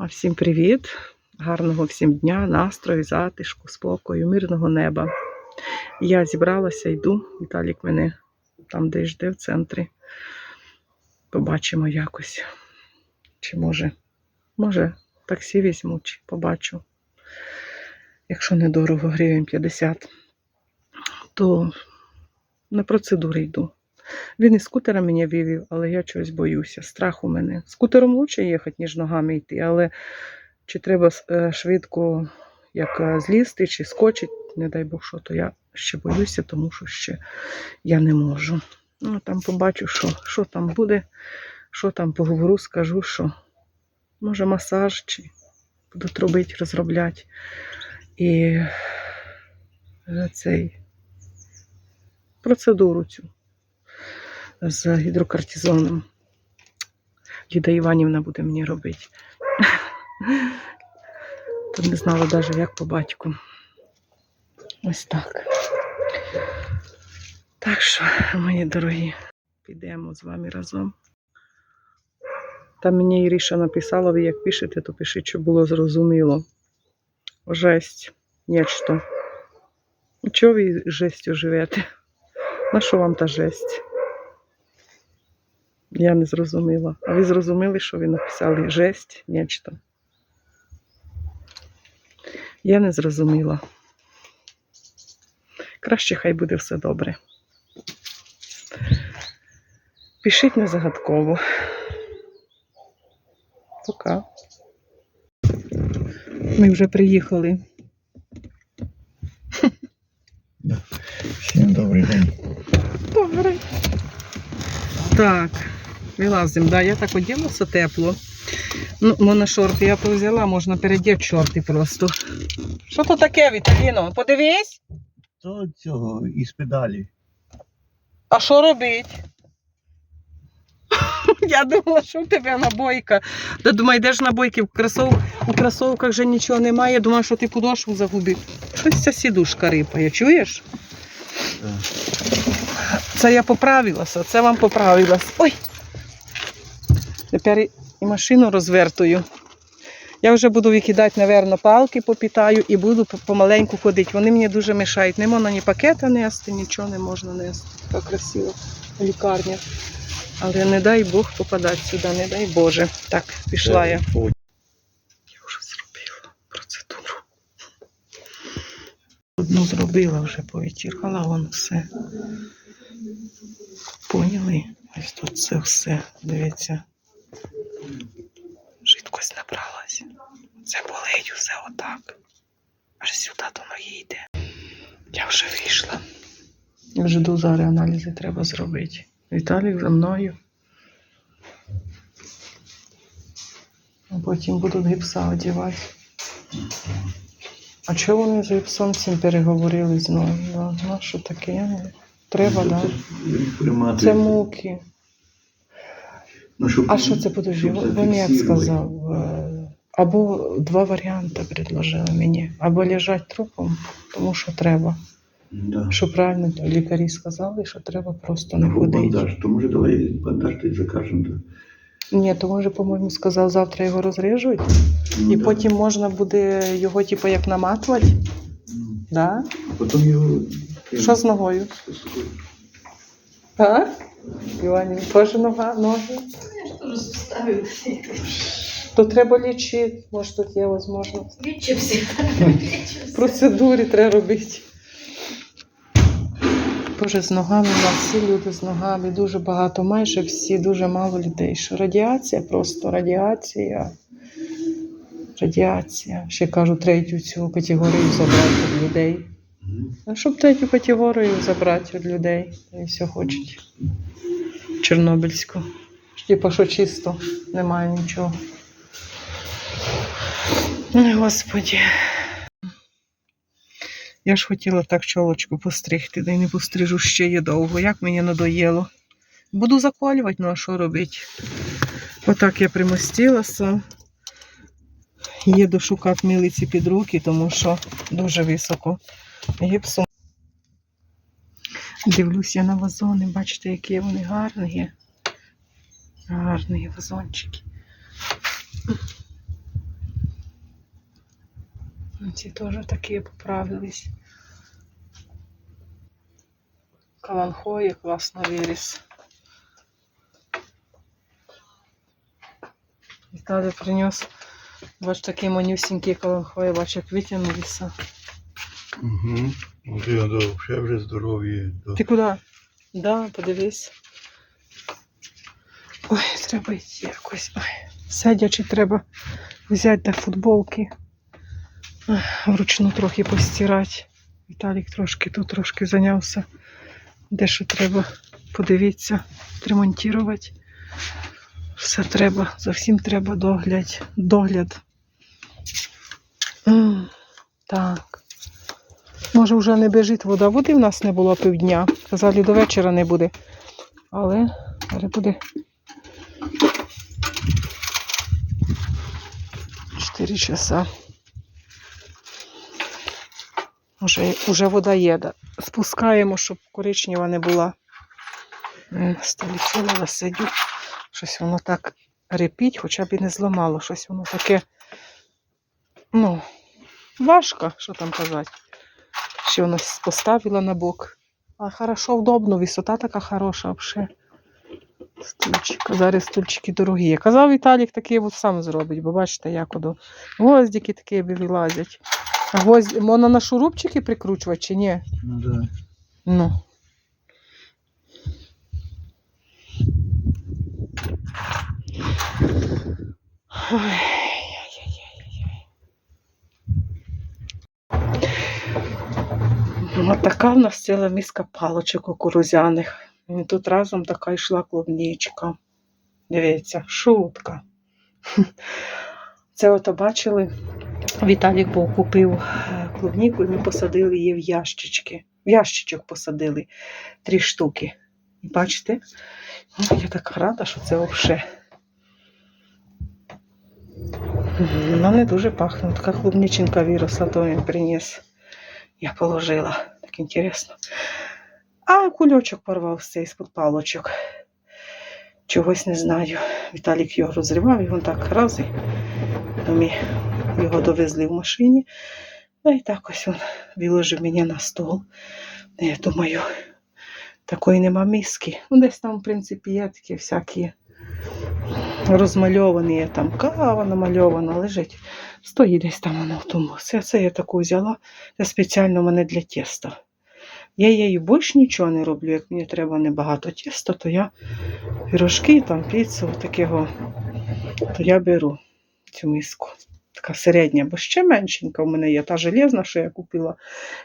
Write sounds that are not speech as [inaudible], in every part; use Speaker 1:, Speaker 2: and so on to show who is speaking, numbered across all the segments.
Speaker 1: А всім привіт! Гарного всім дня, настрою, затишку, спокою, мирного неба. Я зібралася, йду. Віталік мене там, де жде, в центрі. Побачимо якось. Чи може, може, таксі візьму, чи побачу. Якщо недорого, гривень 50, то на процедури йду. Він і скутером мене вивів, але я чогось боюся. Страх у мене. Скутером краще їхати, ніж ногами йти, але чи треба е, швидко як е, злізти, чи скочить, не дай Бог, що, то я ще боюся, тому що ще я не можу. Ну, там побачу, що, що там буде, що там поговорю, скажу, що може масаж, чи будуть робити, розробляти. І е, цей процедуру цю з гідрокортизоном. Ліда Іванівна буде мені робити. [laughs] То не знала навіть, як по батьку. Ось так. Так що, мої дорогі, підемо з вами разом. Там мені Іріша написала, ви як пишете, то пишіть, щоб було зрозуміло. Жесть, нечто. Чого ви жестю живете? На що вам та жесть? Я не зрозуміла. А ви зрозуміли, що ви написали жесть, нечто? Я не зрозуміла. Краще хай буде все добре. Пишіть не загадково. Пока. Ми вже приїхали.
Speaker 2: Всім добрий день.
Speaker 1: Добре. Так, вилазимо. Да, я так оділася тепло. Ну, моношорти я взяла, можна передіти шорти просто. Що то таке, Віталіно? Подивись.
Speaker 2: То цього із педалі.
Speaker 1: А що робить? [laughs] Я думала, що в тебе набойка. Та думаю, де ж набойки? В кросов... У кросовках вже нічого немає. Думаю, що ти подошву загубив. Щось ця сідушка рипає, чуєш? Це я поправилася, це вам поправилась. Ой! Тепер і машину розвертую. Я вже буду викидати, напевно, палки попітаю і буду помаленьку ходити. Вони мені дуже мешають. Не можна ні пакета нести, нічого не можна нести. Така красива лікарня. Але не дай Бог попадати сюди, не дай Боже. Так, пішла я. Я вже зробила процедуру. Одну зробила вже повитіркала, вон все. Поняли? Ось тут це все. Дивіться. Жидкость набралась. Це болить все отак. Аж сюди до ноги йде. Я вже вийшла. Жду зараз аналізи треба зробити. Віталік за мною. А потім будуть гіпса одягати. А чого вони з гіпсом цим переговорили знову? Ну, що таке? Треба, так? Да? Це муки.
Speaker 2: Ну, щоб,
Speaker 1: А що це подожди?
Speaker 2: щоб
Speaker 1: Він як сказав? е, Або два варіанти предложили мені. Або лежати трупом, тому що треба.
Speaker 2: Да.
Speaker 1: Що правильно лікарі сказали, що треба просто не
Speaker 2: Або
Speaker 1: ходити.
Speaker 2: бандаж. То може давай бандаж ти закажемо. Да.
Speaker 1: Ні, то може, по-моєму, сказав, завтра його розріжуть,
Speaker 2: Ну,
Speaker 1: і
Speaker 2: да.
Speaker 1: потім можна буде його, типу, як наматувати.
Speaker 2: Ну,
Speaker 1: Да?
Speaker 2: А потім його...
Speaker 1: Що з ногою? А? Івані, теж нога, ноги?
Speaker 3: Я ж тоже ставлю.
Speaker 1: То треба лічити, може тут є можливість.
Speaker 3: Лічився.
Speaker 1: Процедурі треба робити. Боже, з ногами у всі люди з ногами, дуже багато, майже всі, дуже мало людей. Що радіація, просто радіація. Радіація. Ще кажу, третю цю категорію забрати людей. А щоб третю категорію забрати від людей, і все хочуть. Чорнобильську. Типа, що чисто, немає нічого. Ой, Господі. Я ж хотіла так чолочку постригти, да й не пострижу ще є довго. Як мені надоїло. Буду заколювати, ну а що робити? Отак я примостилася. Їду шукати милиці під руки, тому що дуже високо. Гіпсом. Дивлюся на вазони, бачите, які вони гарні. Гарні вазончики. Ці теж такі поправились. Каланхої класно виріс. Віталій приніс, бач, такий манюсінький каланхої, бач, як витягнулися.
Speaker 2: Угу. Я да, ще вже здорові. Да.
Speaker 1: Ти куди? Да, подивись. Ой, треба йти якось. Ой, сидячи треба взяти до футболки. Вручну трохи постирати. Віталік трошки тут трошки зайнявся. Де що треба, подивіться, відремонтувати. Все треба, за всім треба догляд. догляд. Так. Може, вже не біжить вода. Води в нас не було півдня. Казали, до вечора не буде. Але зараз буде 4 часа. Уже, уже вода є. Спускаємо, щоб коричнева не була. М, На столі чула сидю. Щось воно так репіть, хоча б і не зламало. Щось воно таке. Ну, важко, що там казати. Ще воно поставила на бок. А хорошо, удобно, висота така хороша взагалі. Стульчик. Зараз стульчики дорогі. Казав Віталік такий от сам зробить, бо бачите, як одо. Гвоздики такі вилазять. А гвозді можна на шурупчики прикручувати чи ні?
Speaker 2: Ну да.
Speaker 1: Ну. Ой, Ось така в нас ціла миска палочок кукурузяних. І тут разом така йшла клубничка. Дивіться, шутка. Це ото бачили, Віталік був купив е, клубніку, і ми посадили її в ящички. В ящичок посадили три штуки. І бачите? Я така рада, що це взагалі. Вона не дуже пахне. Така клубничинка виросла, то він приніс. Я положила. Так інтересно. А кульочок порвався із-під палочок. Чогось не знаю. Віталік його розривав, і він так раз. І ми його довезли в машині. Ну і так ось він виложив мені на стол. Я думаю, такої нема миски. Ну, десь там, в принципі, є такі всякі розмальовані, там кава намальована, лежить. Стоїть десь там вона в тому. Це, це я таку взяла. Це спеціально мене для тіста. Я її більш нічого не роблю, як мені треба небагато тіста, то я пірожки, там піцу, такого, то я беру цю миску. Така середня, бо ще меншенька в мене є. Та железна, що я купила,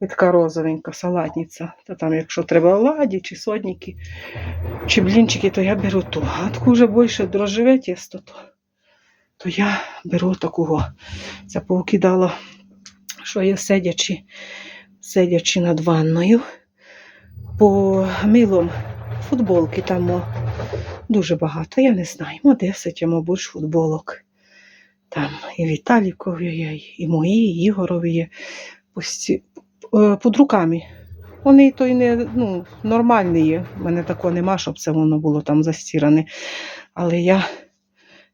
Speaker 1: і така розовенька салатниця. Та там, якщо треба оладі, чи сотники, чи блінчики, то я беру ту. А таку вже більше дрожжеве тісто, то, то я беру такого. Це повкидала, що я сидячи, сидячи над ванною, по милом футболки там о, дуже багато, я не знаю, мо 10, а мабуть, футболок. Там і Віталікові і мої, і Ігорові є пості... е, під руками. Вони то й не ну, нормальні є. У мене такого нема, щоб це воно було там застіране. Але я,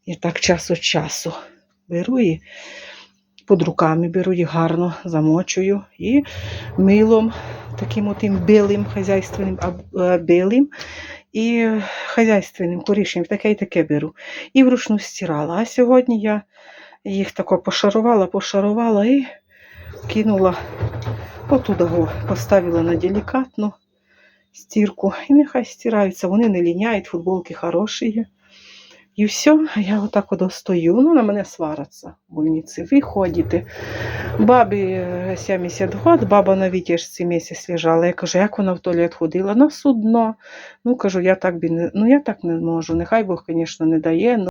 Speaker 1: я так час від часу беру і під руками беру їх гарно замочую і милом, таким отим білим хазяйственним, е, білим і хазяйственним, коричневим, таке і таке беру. І вручну стирала. А сьогодні я їх тако пошарувала, пошарувала і кинула отуда, поставила на делікатну стірку. І нехай стираються, вони не ліняють, футболки хороші є. І все, я отак от стою. Ну, на мене свараться больниці. Виходите. Бабі е, 70 років, баба на витяжці місяць лежала. Я кажу, як вона в туалет ходила? На судно. Ну, кажу, я так би не, ну, я так не можу. Нехай Бог, звісно, не дає. Ну.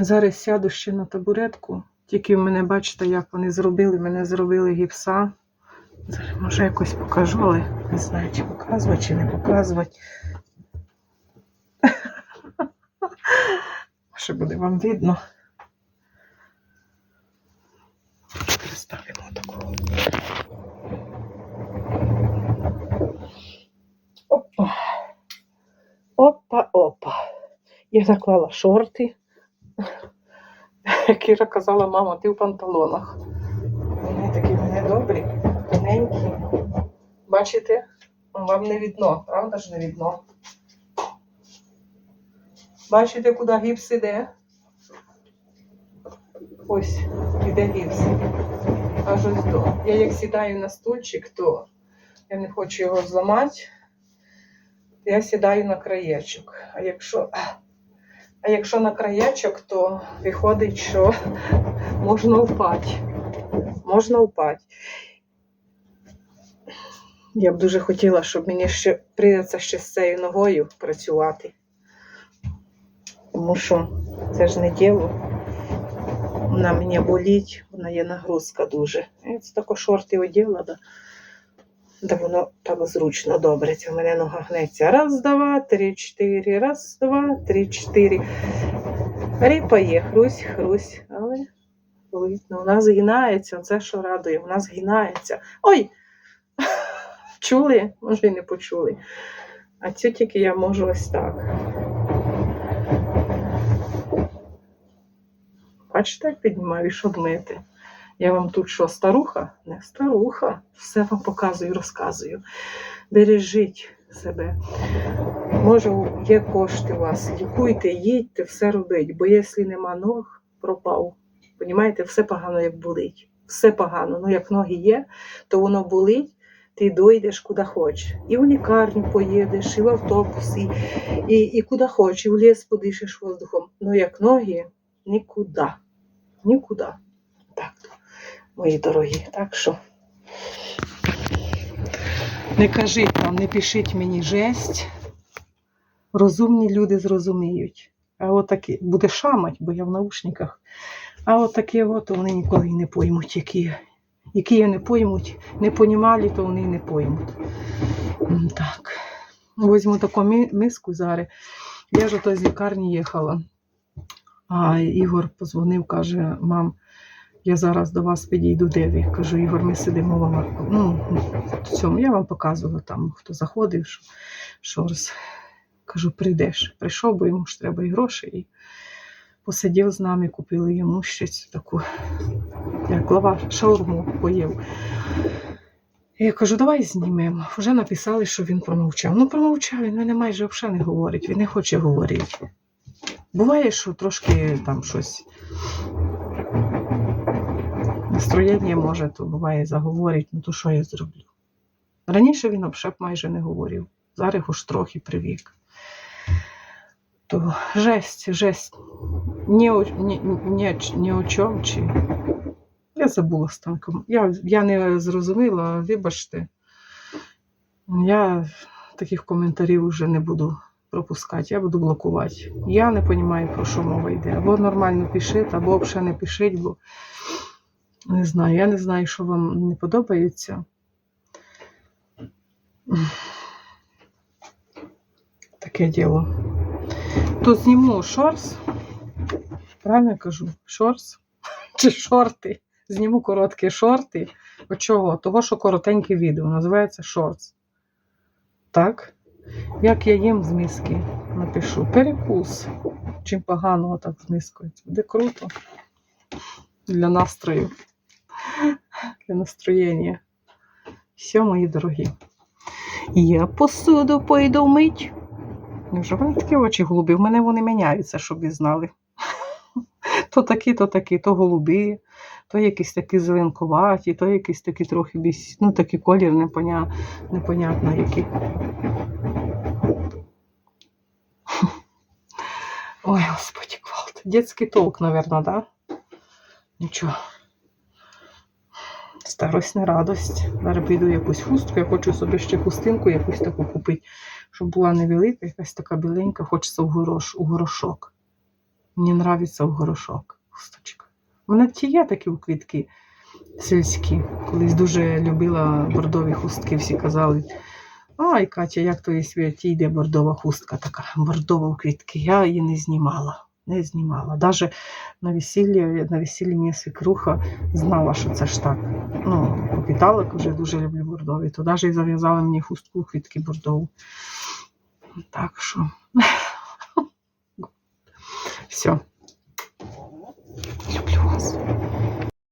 Speaker 1: Зараз сяду ще на табуретку. Тільки в мене, бачите, як вони зробили. Мене зробили гіпса. Зараз, може, якось покажу, але не знаю, чи показувати, чи не показувати. Ще буде вам видно. Представимо такого. Опа. Опа, опа. Я заклала шорти. Кіра казала, мама, ти в панталонах. Вони такі в мене гарненькі. Бачите? Вам не видно, правда ж не видно? Бачите, куди гіпс іде? Ось, іде гіпс. Аж ось до. Я як сідаю на стульчик, то я не хочу його зламати. Я сідаю на краєчок. А якщо, а якщо на краєчок, то виходить, що можна впати. Можна впати. Я б дуже хотіла, щоб мені ще прийдеться ще з цією ногою працювати. Тому що це ж не діло. Вона мені болить, вона є нагрузка дуже. Я це тако шорти оділа, да. Да воно так зручно добре. Це в мене нога гнеться. Раз, два, три, чотири, раз, два, три, чотири. Ріпа є, хрусь, хрусь, але. Ну, вона згинається, це що радує, вона згинається. Ой! [laughs] Чули? Може, і не почули. А цю тільки я можу ось так. Бачите, як піднімаю, щоб. Я вам тут що, старуха? Не старуха. Все вам показую, розказую. Бережіть себе. Може, є кошти у вас, лікуйте, їдьте, все робіть. Бо якщо нема ног, пропав. Понімаєте, все погано, як болить. Все погано. Ну, як ноги є, то воно болить, ти дойдеш куди хочеш. І в лікарню поїдеш, і в автобус, і, і, і куди хочеш, і в ліс подишиш воздухом. Ну, як ноги, нікуди. Нікуди. Так, мої дорогі. Так що. Не кажіть там, не пишіть мені жесть. Розумні люди зрозуміють. А от буде шамать, бо я в наушниках. А от такі от вони ніколи не поймуть, які, які не поймуть, не понімали, то вони не поймуть. Так. Візьму таку миску зараз. Я ж ото з лікарні їхала. А Ігор позвонив, каже: мам, я зараз до вас підійду деві. Кажу, Ігор, ми сидимо в ну, в цьому. Я вам показувала там, хто заходив, що, що роз... Кажу, прийдеш. Прийшов, бо йому ж треба і гроші. І посидів з нами, купили йому щось таку, як лава, шаурму поїв. Я кажу, давай знімемо. Вже написали, що він промовчав. Ну, промовчав, він мене майже взагалі не говорить, він не хоче говорити. Буває, що трошки там щось настроєння може, то буває заговорить, ну то що я зроблю? Раніше він взагалі майже не говорив, зараз хоч трохи привік. То жесть, жесть. Ні о чому чи. Я забула станком. Я, я не зрозуміла, вибачте. Я таких коментарів вже не буду пропускати, я буду блокувати. Я не розумію, про що мова йде. Або нормально пишіть, або взагалі не пишіть, бо не знаю, я не знаю, що вам не подобається. Таке діло. То зніму шорс. Правильно я кажу? Шорс? [laughs] Чи шорти? Зніму короткі шорти. От чого? Того, що коротеньке відео. Називається шортс. Так? Як я їм з миски напишу. Перекус. Чим поганого так з мискою. Це буде круто. Для настрою. Для настроєння. Все, мої дорогі. Я посуду пойду мить. Невже в мене такі очі голубі? В мене вони міняються, щоб ви знали. То такі, то такі, то голубі, то якісь такі зеленкуваті, то якісь такі трохи біс... ну такий колір непоня... непонятно який. [laughs] Ой, господи, квалт. Детський толк, наверное, да? Нічого. Старость не радость. Зараз піду якусь хустку. Я хочу собі ще хустинку якусь таку купити, щоб була невелика, якась така біленька, хочеться в, горош, у горошок. Мені подобається в горошок хусточка. У мене ті є такі у квітки сільські. Колись дуже любила бордові хустки, всі казали. Ай, Катя, як то світ йде бордова хустка, така бордова в квітки. Я її не знімала. Не знімала. Даже на весіллі, на весіллі мені свекруха знала, що це ж так. Ну, капіталик вже дуже люблю бордові, то навіть і зав'язала мені хустку у квітки бордову. Так що. Все.